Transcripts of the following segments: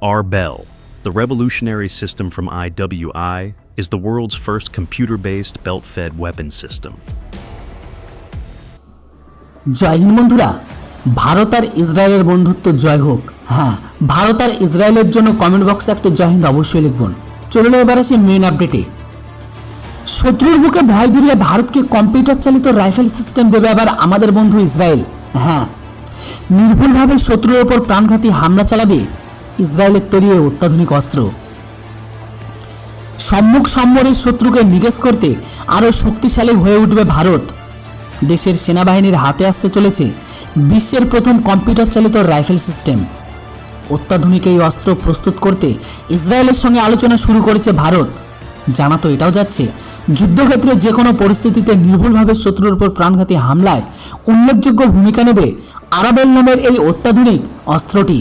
Arbel, the revolutionary system from IWI, is the world's first computer based belt fed weapon system. জয় হিন্দ বন্ধুরা ভারত আর ইসরায়েলের বন্ধুত্ব জয় হোক। হ্যাঁ ভারত আর ইসরায়েলের জন্য কমেন্ট বক্সে একটা জয় হিন্দ অবশ্যই লিখবেন। চলুন এবার আসি মেন আপডেটে শত্রুর বুকে ভয় ধরিয়ে ভারতকে কম্পিউটার চালিত রাইফেল সিস্টেম দেবে আবার আমাদের বন্ধু ইসরায়েল। হ্যাঁ নির্ভুলভাবে শত্রুর ওপর প্রাণঘাতী হামলা চালাবে ইসরায়েলের তৈরি অত্যাধুনিক অস্ত্র। সম্মুখ সম্মরের শত্রুকে নিকেশ করতে আরও শক্তিশালী হয়ে উঠবে ভারত। দেশের সেনাবাহিনীর হাতে আসতে চলেছে বিশ্বের প্রথম কম্পিউটার চালিত রাইফেল সিস্টেম। অত্যাধুনিক এই অস্ত্র প্রস্তুত করতে ইসরায়েলের সঙ্গে আলোচনা শুরু করেছে ভারত। জানা তো এটাও যাচ্ছে, যুদ্ধক্ষেত্রে যে কোনো পরিস্থিতিতে নির্ভুলভাবে শত্রুর উপর প্রাণঘাতী হামলায় উল্লেখযোগ্য ভূমিকা নেবে আরাবেল নামের এই অত্যাধুনিক অস্ত্রটি।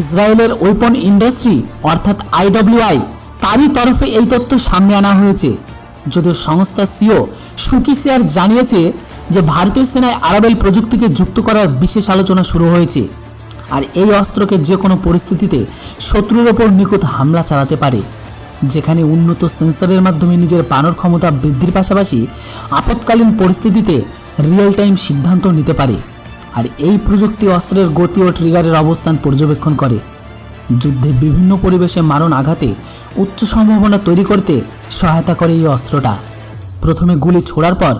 ইসরায়েলের ওয়েপন ইন্ডাস্ট্রি, অর্থাৎ আইডব্লিউআই, তারই তরফে এই তথ্য সামনে আনা হয়েছে। যদিও সংস্থা সিও সুকি শেয়ার জানিয়েছে যে ভারতীয় সেনায় আরাবেল প্রযুক্তিকে যুক্ত করার বিশেষ আলোচনা শুরু হয়েছে, আর এই অস্ত্রকে যে কোনো পরিস্থিতিতে শত্রুর ওপর নিখুঁত হামলা চালাতে পারে, যেখানে উন্নত সেন্সরের মাধ্যমে নিজের পানর ক্ষমতা বৃদ্ধির পাশাপাশি আপৎকালীন পরিস্থিতিতে রিয়েল টাইম সিদ্ধান্ত নিতে পারে। আর এই প্রযুক্তি অস্ত্রের গতি ও ট্রিগারের অবস্থান পর্যবেক্ষণ করে। যুদ্ধে বিভিন্ন পরিবেশে মারণ আঘাতে উচ্চ সম্ভাবনা তৈরি করতে সহায়তা করে এই অস্ত্রটা। প্রথমে গুলি ছোড়ার পর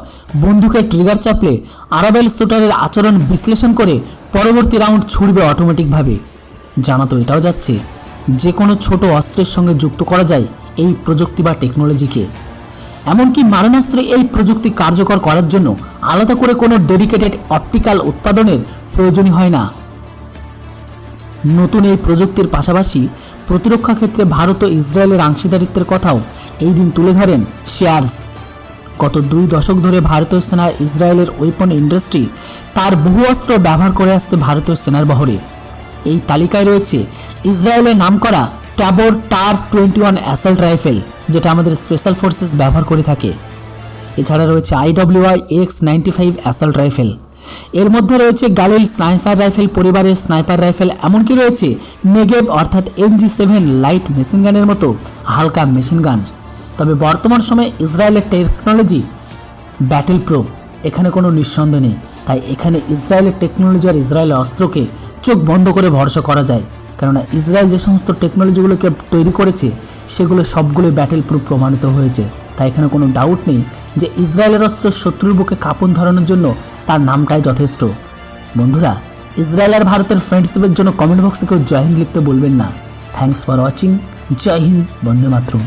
বন্দুকের ট্রিগার চাপলে আরাবেল শুটারের আচরণ বিশ্লেষণ করে পরবর্তী রাউন্ড ছুড়বে অটোমেটিকভাবে জানা তো এটাও যাচ্ছে, যে কোনো ছোট অস্ত্রের সঙ্গে যুক্ত করা যায় এই প্রযুক্তি বা টেকনোলজিকে এমনকি মারণাস্ত্রে এই প্রযুক্তি কার্যকর করার জন্য আলাদা করে কোনো ডেডিকেটেড অপটিক্যাল উৎপাদনের প্রয়োজনই হয় না। নতুন এই প্রযুক্তির পাশাপাশি প্রতিরক্ষা ক্ষেত্রে ভারত ও ইসরায়েলের অংশীদারিত্বের কথাও এই দিন তুলে ধরেন শেয়ার্স। গত দুই দশক ধরে ভারতীয় সেনার ইসরায়েলের ওয়েপন ইন্ডাস্ট্রি তার বহু অস্ত্র ব্যবহার করে আসছে ভারতীয় সেনার বহরে। এই তালিকায় রয়েছে ইসরায়েলের নামকরা ট্যাবর টার টোয়েন্টি ওয়ান অ্যাসল্ট রাইফেল যেটা আমাদের স্পেশাল ফোর্সেস ব্যবহার করে থাকে। এছাড়া রয়েছে IWI X ninety five assault rifle এর মধ্যে রয়েছে গালিল স্নাইপার রাইফেল পরিবারের স্নাইপার রাইফেল এমনকি রয়েছে নেগেব অর্থাৎ এনজি সেভেন লাইট মেশিন গানের মতো হালকা মেশিন গান তবে বর্তমান সময়ে ইসরায়েলের টেকনোলজি ব্যাটেল প্রো এখানে কোনো নিঃসন্দেহ নেই। তাই এখানে ইসরায়েলের টেকনোলজি আর ইসরায়েলের অস্ত্রকে চোখ বন্ধ করে ভরসা করা যায়। কেননা ইসরায়েল যে সমস্ত টেকনোলজিগুলোকে তৈরি করেছে, সেগুলো সবগুলো ব্যাটেল প্রুফ প্রমাণিত হয়েছে। তাই এখানে কোনো ডাউট নেই যে ইসরায়েলের অস্ত্র শত্রুর বুকে কাপন ধরানোর জন্য তার নামটাই যথেষ্ট। বন্ধুরা, ইসরায়েল আর ভারতের ফ্রেন্ডশিপের জন্য কমেন্ট বক্সে কেউ জয় হিন্দ লিখতে বলবেন না। Thanks for watching Jai Hind, Bande Mataram.